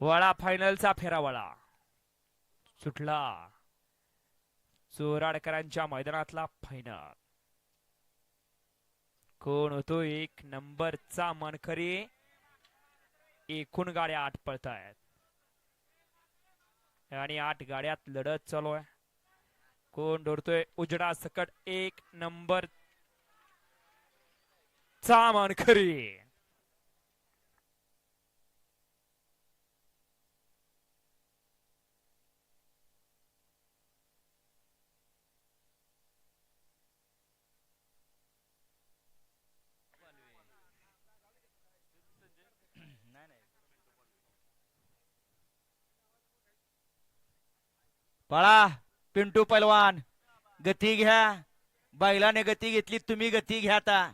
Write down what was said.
वळा फायनलचा फेरावळा. सुटला. चोराडकरांच्या मैदानातला फायनल कोण होतो एक नंबरचा मनखरी? एकूण गाड्या आठ पळतायत. आणि आठ गाड्यात लढत चालू आहे. कोण धरतोय? उजडा सकट एक नंबर चा मानकरी पळा पिंटू पैलवान गती घ्या. बैलाने गती घेतली तुम्ही गती घ्या आता.